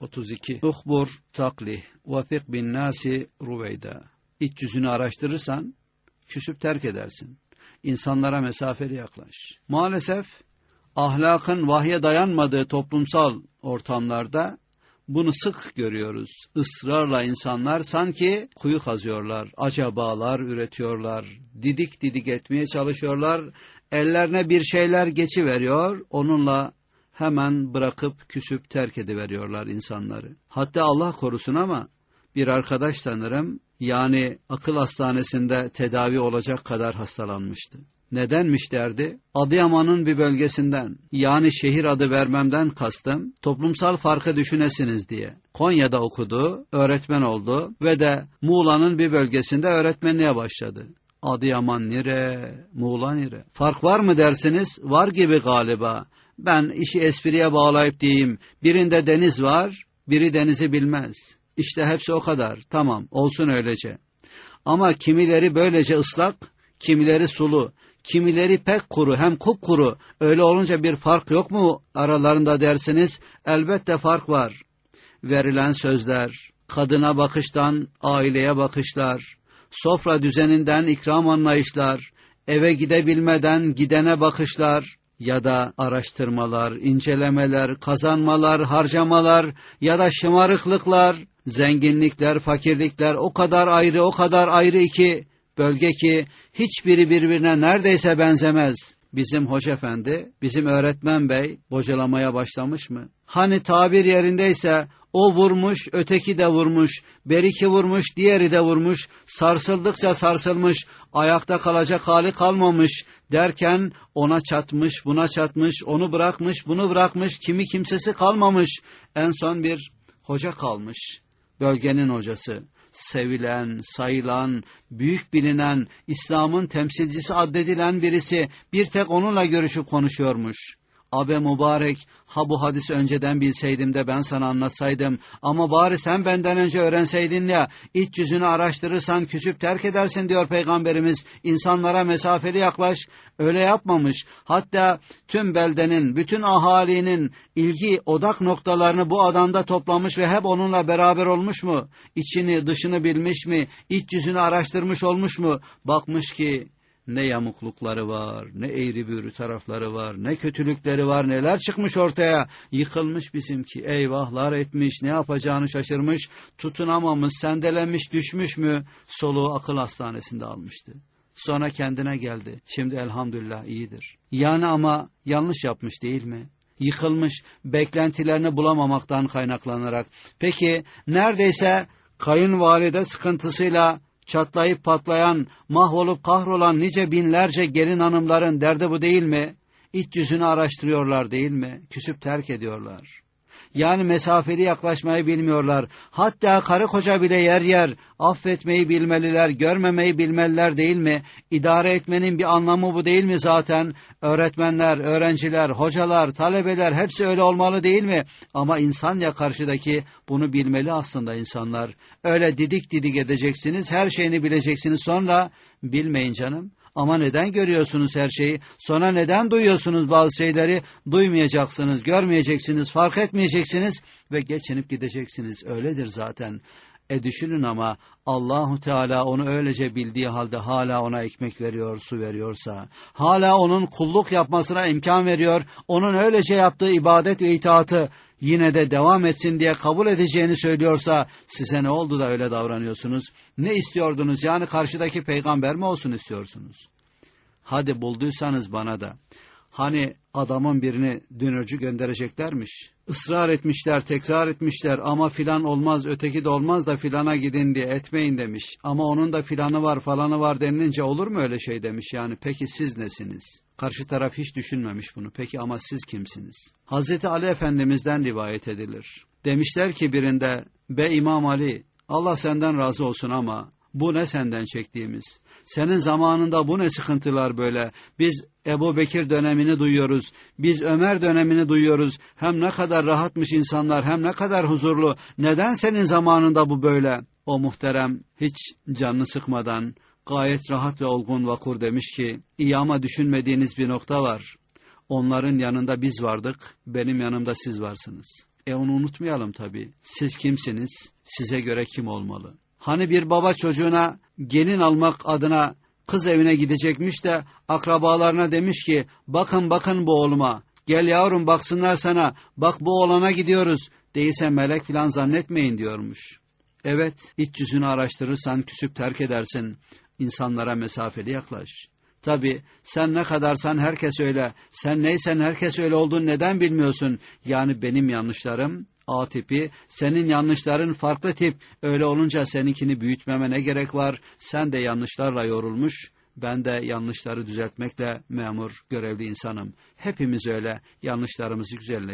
32. Uhbur taklih ve bin nasi ruveyda. İç yüzünü araştırırsan küsüp terk edersin. İnsanlara mesafeli yaklaş. Maalesef ahlakın vahye dayanmadığı toplumsal ortamlarda bunu sık görüyoruz. Israrla insanlar sanki kuyu kazıyorlar, acabalar üretiyorlar, didik didik etmeye çalışıyorlar. Ellerine bir şeyler geçiveriyor, onunla hemen bırakıp küsüp terk ediveriyorlar insanları. Hatta Allah korusun ama bir arkadaş tanırım, yani akıl hastanesinde tedavi olacak kadar hastalanmıştı. Nedenmiş derdi? Adıyaman'ın bir bölgesinden yani şehir adı vermemden kastım toplumsal farkı düşünesiniz diye. Konya'da okudu, öğretmen oldu ve de Muğla'nın bir bölgesinde öğretmenliğe başladı. Adıyaman nire, Muğla nire. Fark var mı dersiniz? Var gibi galiba. Ben işi espriye bağlayıp diyeyim. Birinde deniz var, biri denizi bilmez. İşte hepsi o kadar. Tamam, olsun öylece. Ama kimileri böylece ıslak, kimileri sulu, kimileri pek kuru hem kupkuru. Öyle olunca bir fark yok mu aralarında dersiniz? Elbette fark var. Verilen sözler, kadına bakıştan aileye bakışlar, sofra düzeninden ikram anlayışlar, eve gidebilmeden gidene bakışlar, ya da araştırmalar, incelemeler, kazanmalar, harcamalar ya da şımarıklıklar, zenginlikler, fakirlikler o kadar ayrı, o kadar ayrı iki bölge ki hiçbiri birbirine neredeyse benzemez. Bizim hoca efendi, bizim öğretmen bey bocalamaya başlamış mı? Hani tabir yerindeyse o vurmuş, öteki de vurmuş, beriki vurmuş, diğeri de vurmuş, sarsıldıkça sarsılmış, ayakta kalacak hali kalmamış derken ona çatmış, buna çatmış, onu bırakmış, bunu bırakmış, kimi kimsesi kalmamış. En son bir hoca kalmış, bölgenin hocası. Sevilen, sayılan, büyük bilinen, İslam'ın temsilcisi addedilen birisi bir tek onunla görüşüp konuşuyormuş. Abe mübarek ha bu hadisi önceden bilseydim de ben sana anlatsaydım. Ama bari sen benden önce öğrenseydin ya iç yüzünü araştırırsan küsüp terk edersin diyor Peygamberimiz. İnsanlara mesafeli yaklaş. Öyle yapmamış. Hatta tüm beldenin bütün ahalinin ilgi odak noktalarını bu adamda toplamış ve hep onunla beraber olmuş mu? İçini dışını bilmiş mi? İç yüzünü araştırmış olmuş mu? Bakmış ki ne yamuklukları var, ne eğri büğrü tarafları var, ne kötülükleri var, neler çıkmış ortaya. Yıkılmış bizimki, eyvahlar etmiş, ne yapacağını şaşırmış, tutunamamış, sendelenmiş, düşmüş mü, soluğu akıl hastanesinde almıştı. Sonra kendine geldi. Şimdi elhamdülillah iyidir. Yani ama yanlış yapmış değil mi? Yıkılmış, beklentilerini bulamamaktan kaynaklanarak. Peki neredeyse kayınvalide sıkıntısıyla çatlayıp patlayan, mahvolup kahrolan nice binlerce gelin hanımların derdi bu değil mi? İç yüzünü araştırıyorlar değil mi? Küsüp terk ediyorlar. Yani mesafeli yaklaşmayı bilmiyorlar. Hatta karı koca bile yer yer affetmeyi bilmeliler, görmemeyi bilmeliler değil mi? İdare etmenin bir anlamı bu değil mi zaten? Öğretmenler, öğrenciler, hocalar, talebeler hepsi öyle olmalı değil mi? Ama insan ya karşıdaki bunu bilmeli aslında insanlar. Öyle didik didik edeceksiniz, her şeyini bileceksiniz sonra bilmeyin canım. Ama neden görüyorsunuz her şeyi? Sonra neden duyuyorsunuz bazı şeyleri? Duymayacaksınız, görmeyeceksiniz, fark etmeyeceksiniz ve geçinip gideceksiniz. Öyledir zaten. E düşünün ama Allahu Teala onu öylece bildiği halde hala ona ekmek veriyor, su veriyorsa, hala onun kulluk yapmasına imkan veriyor, onun öylece yaptığı ibadet ve itaatı yine de devam etsin diye kabul edeceğini söylüyorsa size ne oldu da öyle davranıyorsunuz? Ne istiyordunuz? Yani karşıdaki peygamber mi olsun istiyorsunuz? Hadi bulduysanız bana da. Hani adamın birini dünürcü göndereceklermiş. Israr etmişler, tekrar etmişler ama filan olmaz, öteki de olmaz da filana gidin diye etmeyin demiş. Ama onun da filanı var, falanı var denilince olur mu öyle şey demiş yani. Peki siz nesiniz? Karşı taraf hiç düşünmemiş bunu. Peki ama siz kimsiniz? Hazreti Ali Efendimiz'den rivayet edilir. Demişler ki birinde, be İmam Ali, Allah senden razı olsun ama bu ne senden çektiğimiz? Senin zamanında bu ne sıkıntılar böyle? Biz Ebu Bekir dönemini duyuyoruz. Biz Ömer dönemini duyuyoruz. Hem ne kadar rahatmış insanlar hem ne kadar huzurlu. Neden senin zamanında bu böyle? O muhterem hiç canını sıkmadan gayet rahat ve olgun vakur demiş ki iyi ama düşünmediğiniz bir nokta var. Onların yanında biz vardık, benim yanımda siz varsınız. E onu unutmayalım tabii. Siz kimsiniz? Size göre kim olmalı? Hani bir baba çocuğuna gelin almak adına kız evine gidecekmiş de akrabalarına demiş ki bakın bakın bu oğluma gel yavrum baksınlar sana bak bu oğlana gidiyoruz değilse melek filan zannetmeyin diyormuş. Evet iç yüzünü araştırırsan küsüp terk edersin insanlara mesafeli yaklaş. Tabi sen ne kadarsan herkes öyle, sen neysen herkes öyle olduğunu neden bilmiyorsun? Yani benim yanlışlarım A tipi, senin yanlışların farklı tip. Öyle olunca seninkini büyütmeme ne gerek var? Sen de yanlışlarla yorulmuş, ben de yanlışları düzeltmekle memur, görevli insanım. Hepimiz öyle yanlışlarımızı güzelle